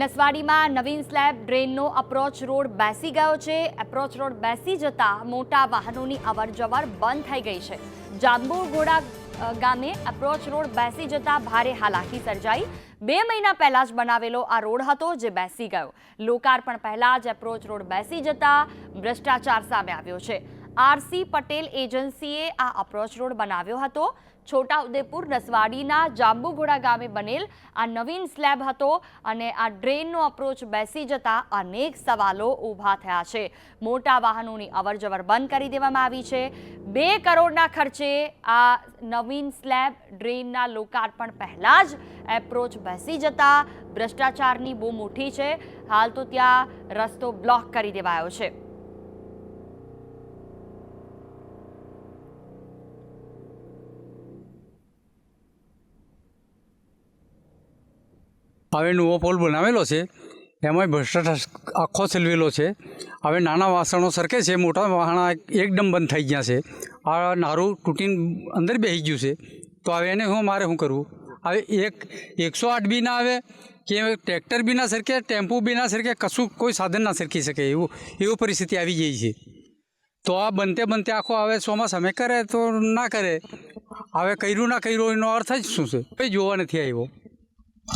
નસવાડીમાં નવીન સ્લેબ ડ્રેનનો approach road બેસી ગયો છે. એપ્રોચ રોડ બેસી જતા મોટા વાહનોની અવરજવર બંધ થઈ ગઈ છે. જાંબુઘોડા ઘોડા ગામે એપ્રોચ રોડ બેસી જતા ભારે હાલાકી સર્જાઈ. બે મહિના પહેલા જ બનાવેલો આ રોડ હતો જે બેસી ગયો. લોકાર્પણ પહેલા જ એપ્રોચ રોડ બેસી જતા ભ્રષ્ટાચાર સામે આવ્યો છે. આરસી પટેલ એજન્સીએ આ અપ્રોચ રોડ બનાવ્યો હતો. છોટાઉદેપુર નસવાડીના જાંબુઘોડા ગામે બનેલ આ નવીન સ્લેબ હતો અને આ ડ્રેનનો અપ્રોચ બેસી જતા અનેક સવાલો ઊભા થયા છે. મોટા વાહનોની અવરજવર બંધ કરી દેવામાં આવી છે. બે કરોડના ખર્ચે આ નવીન સ્લેબ ડ્રેનના લોકાર્પણ પહેલાં જ એપ્રોચ બેસી જતા ભ્રષ્ટાચારની બહુ મોટી છે. હાલ તો ત્યાં રસ્તો બ્લોક કરી દેવાયો છે. હવે નવો પોલ બનાવેલો છે એમાંય ભ્રષ્ટાચાર આખો ચલવેલો છે. હવે નાના વાસણો સરકે છે, મોટા વાહણા એકદમ બંધ થઈ ગયા છે. આ નારું તૂટીને અંદર બેસી ગયું છે. તો હવે એને હું, મારે શું કરવું? હવે એક એકસો આઠ બી ના આવે, કે ટ્રેક્ટર બી ના સરકે, ટેમ્પો બી ના સરકે, કશું કોઈ સાધન ના સરકી શકે એવું એવું પરિસ્થિતિ આવી ગઈ છે. તો આ બનતે બનતે આખો આવે, ચોમાસા અમે કરે તો ના કરે. હવે કર્યું ના કર્યું એનો અર્થ જ શું છે? કંઈ જોવા નથી આવ્યો.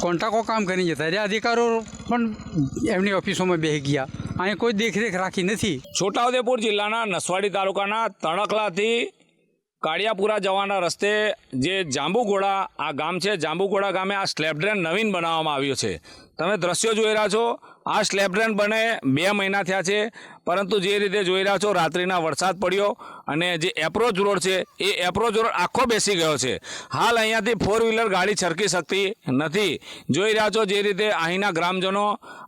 કોન્ટ્રાક્ટો કામ કરી જતા રહ્યા. અધિકારો પણ એમની ઓફિસોમાં બેસી ગયા. અહીં કોઈ દેખરેખ રાખી નથી. છોટાઉદેપુર જિલ્લાના નસવાડી તાલુકાના તણકલાથી કાળિયાપુરા જવાના રસ્તે જે જાંબુગોળા આ ગામ છે જાંબુગોળા ગામે આ સ્લેબ ડ્રેન નવીન બનાવવામાં આવ્યો છે. તમે દ્રશ્યો જોઈ રહ્યા છો. આ સ્લેબ ડ્રેન બને બે મહિના થયા છે. પરંતુ જે રીતે જોઈ રહ્યા છો, રાત્રિના વરસાદ પડ્યો અને જે એપ્રોચ રોડ છે, એ એપ્રોચ રોડ આખો બેસી ગયો છે. હાલ અહીંયાથી ફોર વ્હીલર ગાડી છરકી શકતી નથી. જોઈ રહ્યા છો જે રીતે અહીંના ગ્રામજનો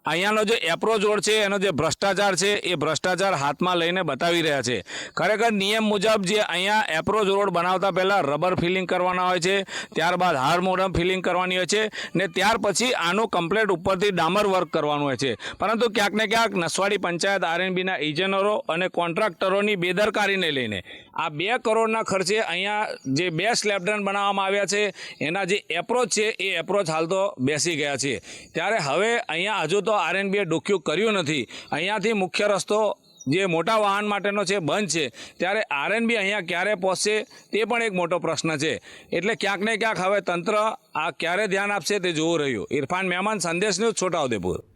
અહીંયાનો જે એપ્રોચ રોડ છે, એનો જે ભ્રષ્ટાચાર છે, એ ભ્રષ્ટાચાર હાથમાં લઈને બતાવી રહ્યા છે. ખરેખર નિયમ મુજબ જે અહીંયા એપ્રોચ રોડ બનાવતા પહેલાં રબર ફિલિંગ કરવાના હોય છે, ત્યારબાદ હાર્મોડમ ફિલિંગ કરવાની હોય છે, ને ત્યાર પછી આનું કમ્પ્લેટ ઉપરથી ડામર વર્ક કરવાનું હોય છે. પરંતુ ક્યાંક ને ક્યાંક નસવાડી પંચાયત આરએનબીના ઇજનરો અને કોન્ટ્રાક્ટરોની બેદરકારીને લઈને આ બે કરોડના ખર્ચે અહીંયા જે બે સ્લેબ બનાવવામાં આવ્યા છે, એના જે એપ્રોચ છે, એ એપ્રોચ હાલ તો બેસી ગયા છે. ત્યારે હવે અહીંયા હજુ તો આરએનબીએ ડોક્યુ કર્યું નથી. અહીંયાથી મુખ્ય રસ્તો જે મોટા વાહન માટેનો છે, બંધ છે. ત્યારે આરએનબી અહીંયા ક્યારે પહોંચશે, તે પણ એક મોટો પ્રશ્ન છે. એટલે ક્યાંક ને ક્યાંક હવે તંત્ર આ ક્યારે ધ્યાન આપશે તે જોવું રહ્યું. ઇરફાન મહેમાન, સંદેશ ન્યૂઝ છોટાઉદેપુર